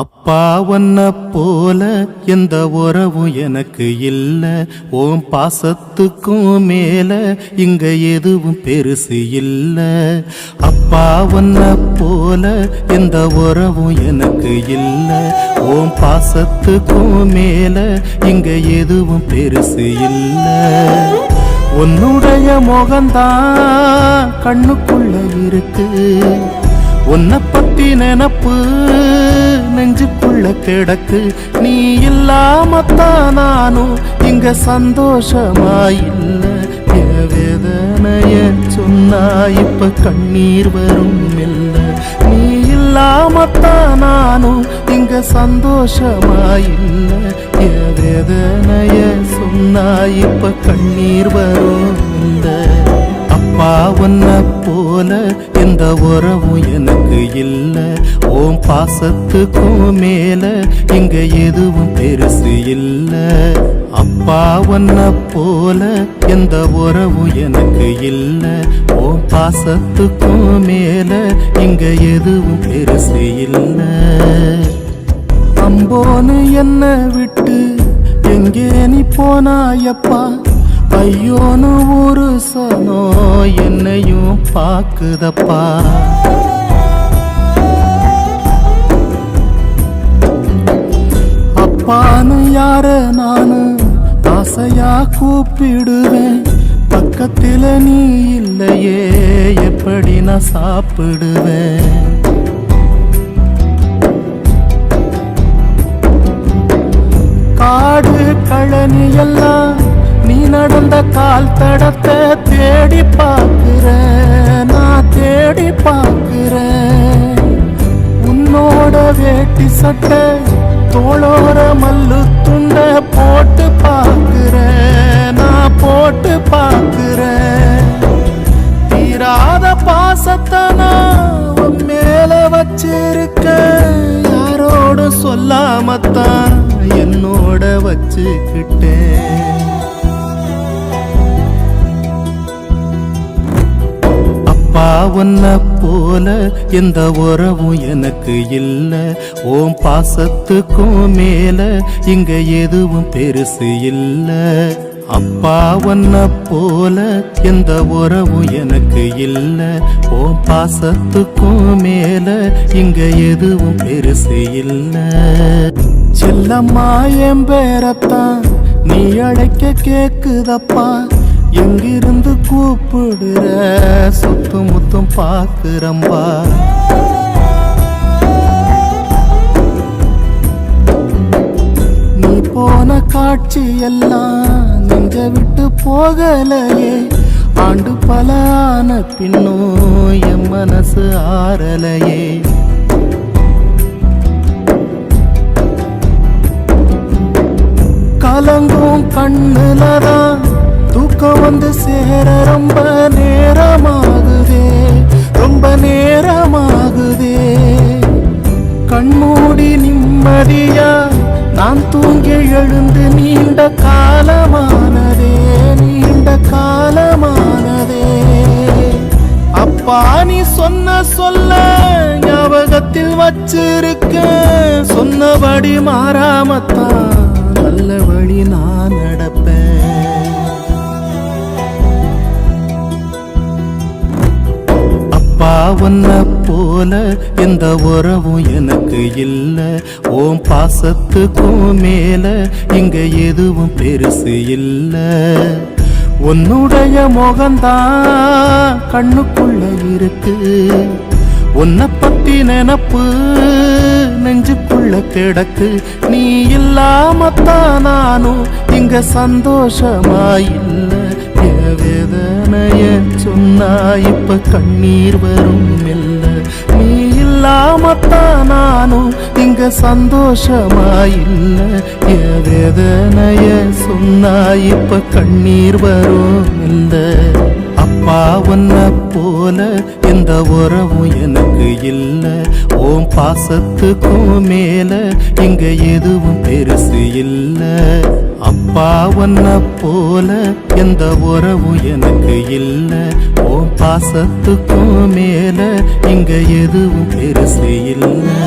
அப்பா ஒன்ன போல எந்த உறவும் எனக்கு இல்லை. ஓம் பாசத்துக்கும் மேல இங்க எதுவும் பெருசு இல்லை. அப்பா ஒன்ன போல எந்த உறவும் எனக்கு இல்லை. ஓம் பாசத்துக்கும் மேல இங்க எதுவும் பெருசு இல்லை. உன்னுடைய முகம்தான் கண்ணுக்குள்ள இருக்கு. உன்னை பத்தி நினப்பு நெஞ்சுக்குள்ள கிடக்கு நீ இல்லாமத்தான் நானும் இங்க சந்தோஷமாயில்ல. வேதனைய சொன்னா இப்ப கண்ணீர் வரும் இல்ல நீ இல்லாமத்தான் நானும் இங்க சந்தோஷமாயில்ல. வேதனைய சொன்னா இப்ப கண்ணீர் வரும் இல்லை அப்பா உன்ன போல எந்த உறவும் எனக்கு இல்ல. ஓம் பாசத்துக்கும் மேல இங்க எதுவும் பெருசு இல்ல. அப்பா உன்ன போல எந்த உறவும் எனக்கு இல்ல. ஓம் பாசத்துக்கும் மேல இங்க எதுவும் பெருசு இல்ல. அம்போன்னு என்ன விட்டு எங்கே நீ போனாயப்பா? ஐயோன்னு ஒரு சனோ என்னையும் பாக்குதப்பா அப்பான்னு யார நானு? ஆசையா கூப்பிடுவேன். பக்கத்தில் நீ இல்லையே எப்படி நான் சாப்பிடுவேன்? காடு கழனி எல்லாம் நடந்த கால் தடத்தை தேடி பார்க்கிறேன். நான் தேடி பார்க்கிறேன். உன்னோட வேட்டி சட்டை தோளோர மல்லு துண்ட போட்டு பார்க்கிறேன். நான் போட்டு பார்க்கிறேன். தீராத பாசத்தை நான் மேல வச்சிருக்கேன். யாரோட சொல்லாமத்தான் என்னோட வச்சுக்கிட்டேன். உன்ன போல எந்த உறவும் எனக்கு இல்ல. ஓம் பாசத்துக்கும் மேல இங்க எதுவும் பெருசு இல்ல. அப்பா உன்ன போல எந்த உறவும் எனக்கு இல்ல. ஓம் பாசத்துக்கும் மேல இங்க எதுவும் பெருசு இல்ல. செல்லம்மா என் பேரத்தான் நீ அழைக்க கேக்குதப்பா. எங்கிருந்து கூப்பிடுற? சுத்து முத்தும் பாக்குறம்பா நீ போன காட்சி எல்லாம் நெஞ்ச விட்டு போகலையே. ஆண்டு பல ஆன பின்னும் என் மனசு ஆறலையே. கலங்கும் கண்ணுலதான் தூக்கம் வந்து சேர ரொம்ப நேரமாகுதே ரொம்ப நேரமாகுதே. கண்மூடி நிம்மதியா நான் தூங்கி எழுந்து நீண்ட காலமானதே நீண்ட காலமானதே. அப்பா நீ சொன்ன சொல்ல ஞாபகத்தில் வச்சிருக்க சொன்னபடி மாறாமத்தான் நல்ல வழி நான் நட உன்ன போல எந்த உறவும் எனக்கு இல்ல. ஓம் பாசத்துக்கும் மேல இங்க எதுவும் பெருசு இல்ல. உன்னுடைய முகம்தான் கண்ணுக்குள்ள இருக்கு. உன்னை பத்தி நினப்பு நெஞ்சுக்குள்ள கிடக்கு. நீ இல்லாமத்தான் நானும் இங்க சந்தோஷமா சொன்னா இப்ப கண்ணீர் வரும் இல்ல நீ இல்லாமத்தான் நானும் இங்க சந்தோஷமா இல்ல என் வேதனைய சொன்னா இப்ப கண்ணீர் வரும் இல்ல அம்மா உன்ன போல எந்த உறவும் எனக்கு இல்லை. ஓம் பாசத்துக்கும் மேல இங்க எதுவும் பெருசு இல்லை. அப்பா உன்ன போல எந்த உறவும் எனக்கு இல்லை. ஓம் பாசத்துக்கும் மேல இங்க எதுவும் பெருசு இல்லை.